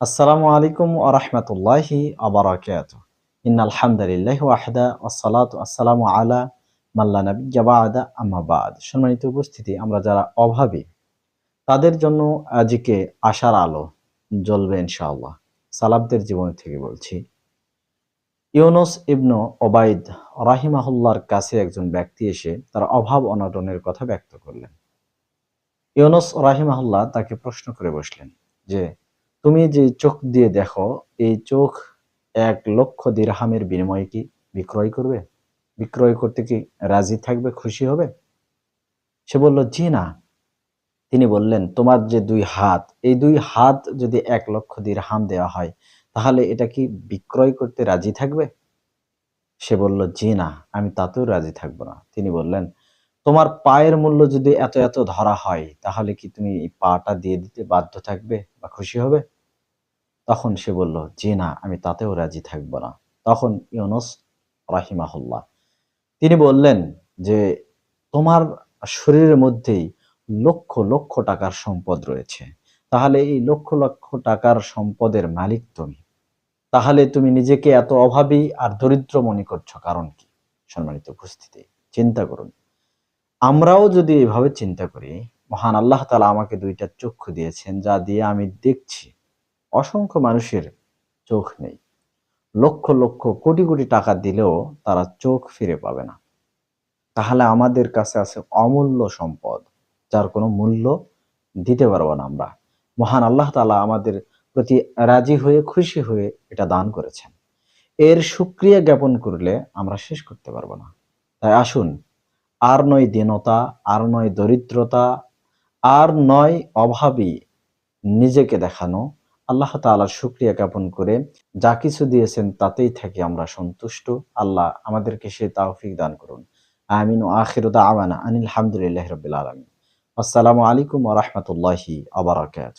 আসসালামু আলাইকুম ওয়া রাহমাতুল্লাহি ওয়া বারাকাতুহু। ওয়াহদা ওয়াসসালাতু ওয়াসসালামু আলা মাল্লা নাবিয়্যা বা'দা সম্মানিত উপস্থিতি, আমরা যারা অভাবী, তাদের জন্য আজকে আশার আলো জ্বলবে ইনশাআল্লাহ। সালাফদের জীবন থেকে বলছি। ইউনুস ইবনু ওবাইদ রাহিমাহুল্লাহর কাছে একজন ব্যক্তি এসে তার অভাব অনটনের কথা ব্যক্ত করলেন। ইউনুস রাহিমাহুল্লাহ তাকে প্রশ্ন করে বসলেন যে তুমি যে চোখ দিয়ে দেখো, এই চোখ এক লক্ষ দিরহামের বিনিময়ে কি বিক্রয় করবে? বিক্রয় করতে কি রাজি থাকবে, খুশি হবে? সে বলল, জি না। তিনি বললেন, তোমার যে দুই হাত, এই দুই হাত যদি এক লক্ষ দিরহাম দেওয়া হয়, তাহলে এটা কি বিক্রয় করতে রাজি থাকবে? সে বলল, জি না, আমি তাতেও রাজি থাকব না। তিনি বললেন, তোমার পায়ের মূল্য যদি এত এত ধরা হয়, তাহলে কি তুমি পাটা দিয়ে দিতে বাধ্য থাকবে বা খুশি হবে? তখন সে বলল, জি না, আমি তাতেও রাজি থাকব না। তখন ইউনুস রাহিমাহুল্লাহ, তিনি বললেন যে, তোমার শরীরের মধ্যেই লক্ষ লক্ষ টাকার সম্পদ রয়েছে। তাহলে এই লক্ষ লক্ষ টাকার সম্পদের মালিক তুমি। তাহলে তুমি নিজেকে এত অভাবী আর দরিদ্র মনে করছ, কারণ কি? সম্মানিত উপস্থিতি, চিন্তা করুন। আমরাও যদি এভাবে চিন্তা করি, মহান আল্লাহ তালা আমাকে দুইটা চক্ষু দিয়েছেন, যা দিয়ে আমি দেখছি। অসংখ্য মানুষের চোখ নেই। লক্ষ লক্ষ কোটি কোটি টাকা দিলেও তারা চোখ ফিরে পাবে না। তাহলে আমাদের কাছে আছে অমূল্য সম্পদ, যার কোনো মূল্য দিতে পারব না আমরা। মহান আল্লাহ তালা আমাদের প্রতি রাজি হয়ে, খুশি হয়ে এটা দান করেছেন। এর সুক্রিয়া জ্ঞাপন করলে আমরা শেষ করতে পারব না। তাই আসুন, আর নয় দীনতা, আর নয় দরিদ্রতা, আর নয় অভাবী নিজেকে দেখানো আল্লাহ তালার শুক্রিয়া জ্ঞাপন করে যা কিছু দিয়েছেন তাতেই থাকি আমরা সন্তুষ্ট। আল্লাহ আমাদেরকে সে তাওফিক দান করুন। আমিন। ও আখির আওয়ানা আনিল হামদুলিল্লাহ রবিল আলমিন। আসসালামু আলাইকুম ওয়া আবরাকাত